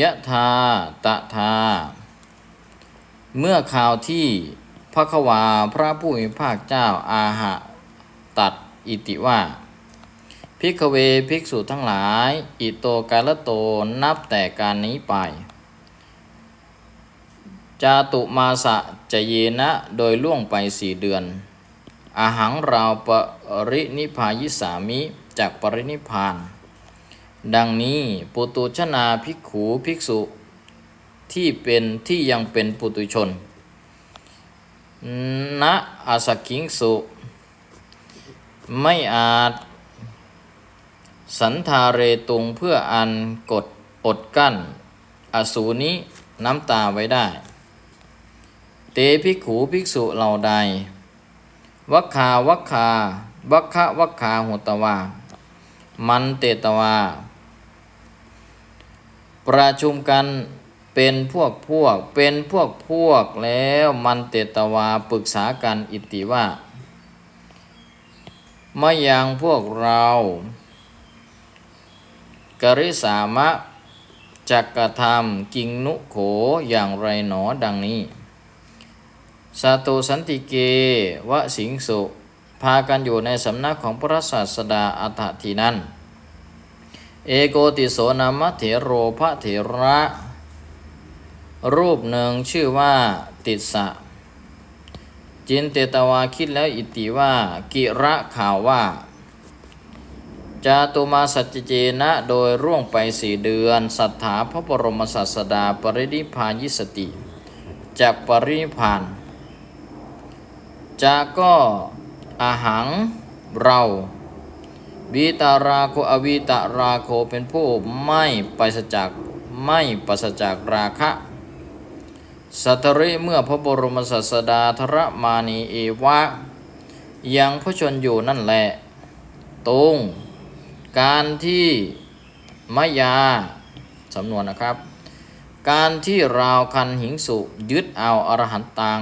ยะธาตะธา เมื่อข่าวที่พระควาพระผู้มีภาคเจ้าอาหะตัดอิติว่าพิกเวภิกษุทั้งหลาย อิโตกาลโตนับแต่การนี้ไป จาตุมาสะจะเยนะโดยล่วงไปสี่เดือน อาหังราวปรินิพายิสามิจากปรินิพาน ดังนี้ปุตุชนาภิกขูภิกษุที่เป็นที่ยังเป็นปุตุชนณอาสกิงสุ ไม่อาจ สันทาเรตุงเพื่ออันกดอดกั้น อสูนี้น้ำตาไว้ได้ เตภิกขูภิกษุเหล่าใด วัคคาวัคคาวัคคะวัคคาหุตวา มันเตตวา ประชุมกันเป็นพวกพวก เป็นพวกพวกแล้วมันเตตวาปรึกษากันอิติว่ามายังพวกเรากริสามะจักกระทำกิงนุโขอย่างไรหนอดังนี้สาตุสันติเกวะสิงสุ พากันอยู่ในสำนักของพระศาสดาอัฏฐทีนั้น เอโกติโสนามะเถโรพระเถระ รูปหนึ่งชื่อว่าติสสะ จินเตตวาคิดแล้วอิติว่ากิระข่าวว่า จาตุมาสัจเจนะโดยร่วงไปสี่เดือนสัทธาพระบรมศาสดาปรินิพพายิสติจากปรินิพานจากก็อาหังเรา วีตาราโคอวีตาราโคเป็นผู้ไม่ไปสจากไม่ปัสจากราคะสัตริเมื่อพระบรมศาสดาธรมานีเอวะ ยังพระชนอยู่นั่นแหละตรงการที่มายาสำนวนนะครับ การที่ราวคันหิงสุยึดเอาอรหันตัง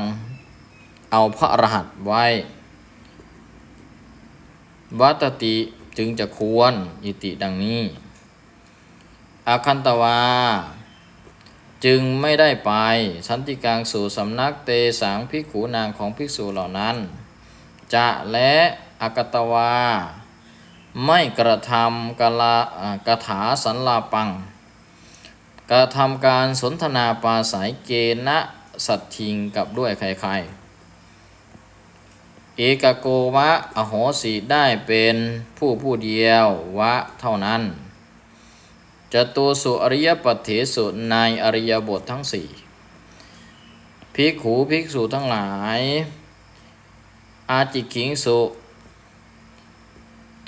เอาพระอรหันต์ไว้ วัตติ จึงจะควรอิติดังนี้ อาคันตวา จึงไม่ได้ไป สันติกลางสู่สำนักเตสังภิกขุนางของภิกษุเหล่านั้น จะและอากตวา ไม่กระทำกะลาอ่ากถาสันลาปัง กระทำการสนทนาปาศัยเกณะสัตทิงกับด้วยใครๆ เอกโกวะ อโหสิได้เป็นผู้ผู้เดียววะเท่านั้นจตุสุอริยปฏเถสุในอริยบททั้งสี่ภิกขูภิกษุทั้งหลาย อาจิขิงสุ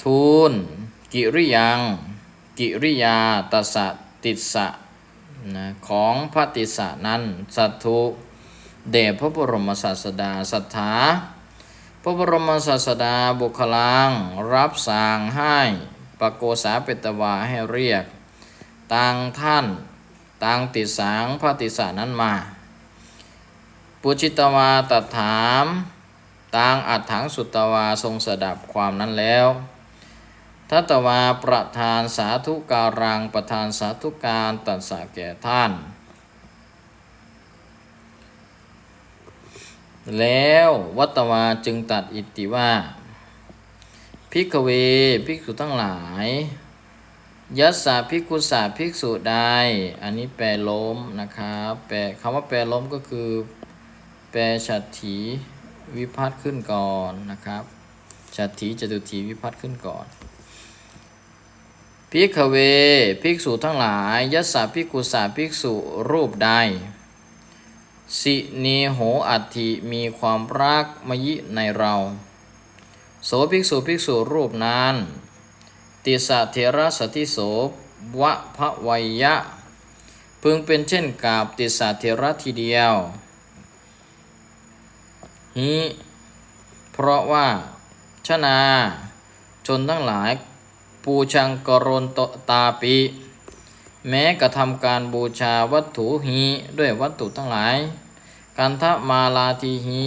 ทูล กิริยัง กิริยาตัสสะติสะนะของพระติสะนั้น สัตถุเดชพระบรมศาสดาสัทธา พระบรมศาสดาบุคลัง รับสั่งให้ปโกษาเปตวาให้เรียกต่างท่านต่างติดสางพระติสานั้นมา ปุชิตวาตัดถามต่างอัดถังสุตวาทรงสดับความนั้นแล้วทัตวาประธานสาธุการังประธานสาธุการตัดสาแก่ท่าน แล้ววัตวาจึงตัดอิติว่าพิกเวภิกษุทั้งหลายยัสสะภิกขุสะภิกษุใดอันนี้แปลล้มนะครับแปลคำว่าแปลล้มก็คือ แปลฉัตถีวิพัฒน์ขึ้นก่อนนะครับฉัตถีจตุถีวิพัฒน์ขึ้นก่อนภิกขเวภิกษุทั้งหลายยัสสะภิกขุสะภิกษุรูปใด สิเนโหอัติมีความรักมยิในเรา โสภิกษุภิกษุรูปนั้น ติสะเทระสติโสวะพะวัยยะ พึงเป็นเช่นกาบติสะเทระทีเดียวฮิเพราะว่าชนา ชนทั้งหลาย ปูชังกรณตตาปิ แม้กระทำการบูชาวัตถุหีด้วยวัตถุทั้งหลายกันทมาลาทีหี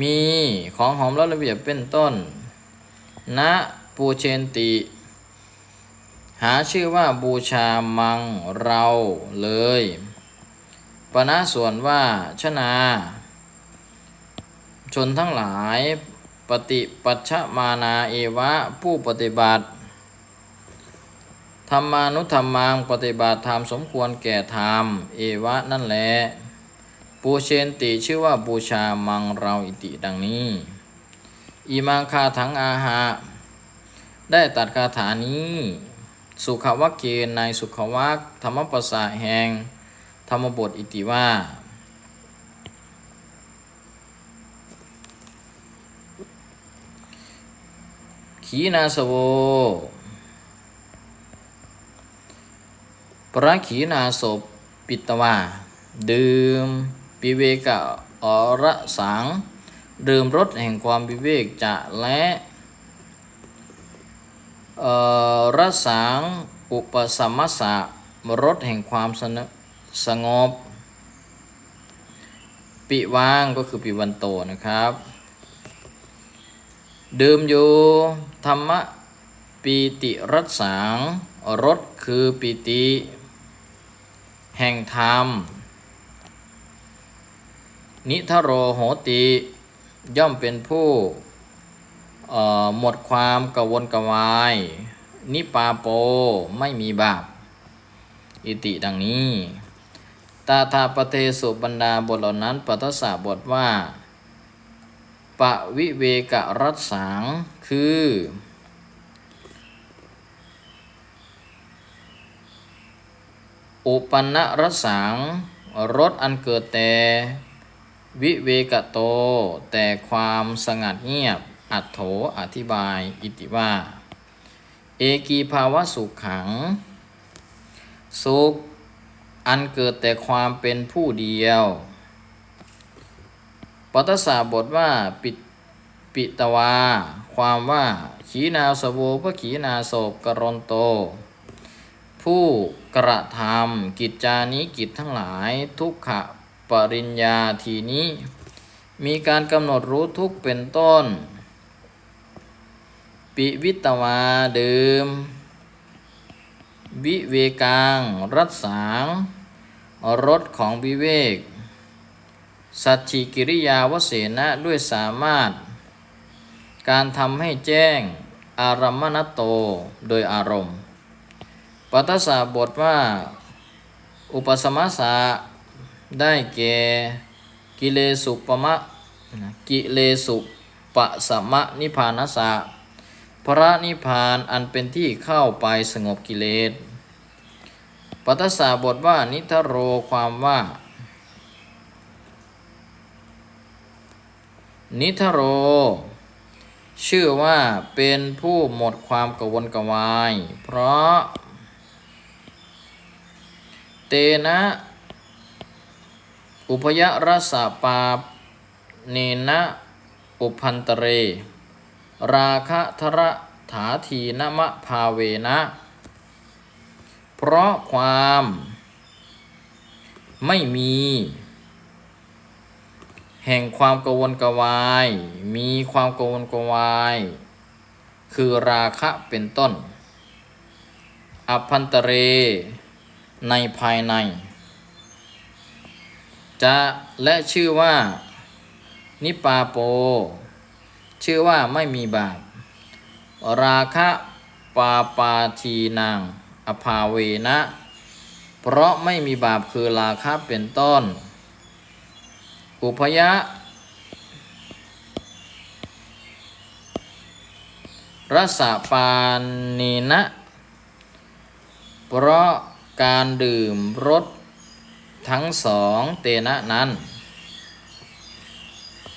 มีของหอมและระเบียบเป็นต้น ณปูเชนติ หาชื่อว่าบูชามังเราเลยปณะส่วนว่าชนา ชนทั้งหลายปฏิปัชมานาเอวะผู้ปฏิบัติ ธรรมานุธรรมังปฏิบัติธรรมสมควรแก่ธรรม เอวะนั่นแหละปูเชนติชื่อว่าบูชามังเราอิติดังนี้อีมังคาถังอาหะได้ตัดคาถานี้ สุขวักเกณในสุขวักธรรมปสาแห่งธรรมบทอิติว่าขีนาสโว พระขีนาศพปิตวา ดื่มปิเวกะอระสัง ดื่มรสแห่งความวิเวกจะและเออรสังอุปสมมสสะรสแห่งความสนสงบ ปิว่างก็คือปิวันโตนะครับ ดื่มอยู่ธรรมะปีติรัสสังรสคือปิติ แห่งธรรม นิทโรโหติ ย่อมเป็นผู้หมดความกวนกวาย นิปาโปไม่มีบาป อิติดังนี้ ตาทาปเทสุบรรดาบทเหล่านั้นปัทสะบทว่าปะวิเวกรัสสังคือ อุปันนรสังรสอันเกิดแต่วิเวกโต แต่ความสงัดเงียบ อัตโถอธิบาย อิติว่า เอกีภาวะสุขขัง สุข อันเกิดแต่ความเป็นผู้เดียว ปัตสาบทว่าปิปิตวา ความว่าขีนาสโวพระขีนาโศกกรณโต ผู้กระทำกิจจานี้กิจทั้งหลายทุกขะปริญญาทีนี้ มีการกำหนดรู้ทุกเป็นต้น ปิวิตวาเดิม วิเวกังรัสสางรสของวิเวก สัจฉิกิริยาวเสนะด้วยสามารถ การทำให้แจ้งอารมณโตโดยอารมณ์ ปัตสาบทว่า อุปสมสะได้แก่กิเลสุปมะกิเลสุปะสมะนิพพานัสสะพระนิพพานอันเป็นที่เข้าไปสงบกิเลส ปัตสาบทว่านิทโรความว่า นิทโร ชื่อว่าเป็นผู้หมดความกวนกวาย เพราะ เตนะ อุพยรสะปาเนนะอุพันตเร ราคะทระถาทีนมะภาเวนะ เพราะความไม่มี แห่งความกวนกวาย มีความกวนกวาย คือราคะเป็นต้น อพันตเร ในภายใน จะและชื่อว่า นิปาโป ชื่อว่าไม่มีบาป ราคะปาปาทีนาง อภาเวนะ เพราะไม่มีบาปคือราคะเป็นต้น อุพยะรสปานนีนะ เพราะ การดื่มรสทั้งสองเตนะนั้น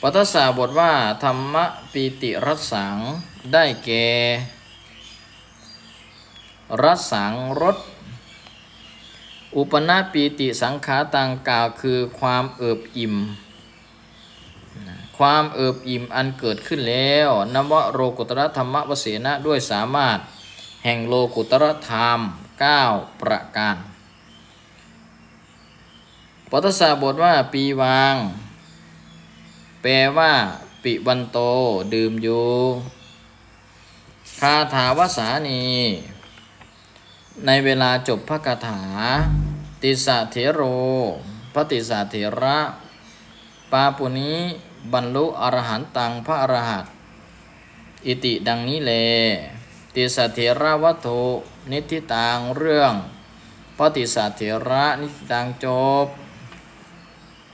ปัตสาบทว่าธรรมปีติรัสสังได้แก่รัสสังรสอุปนาปีติสังขาตังกล่าวคือความเอิบอิ่ม ความเอิบอิ่มอันเกิดขึ้นแล้วนวโรกุตรธรรมวเสนะด้วยสามารถแห่งโลกุตรธรรม 9 ประการปทศาบทว่าปีวาง แปลว่า ปิวันโต ดื่มอยู่คาถาวสานี ในเวลาจบพระคาถา ติสาเทโร พระติสาเทระ ปาปุนี้บรรลุอรหันตังพระอรหัตอิติดังนี้เล ติสเถระวัตถุนิติตังเรื่องปฏิสเถระนิติตังจบ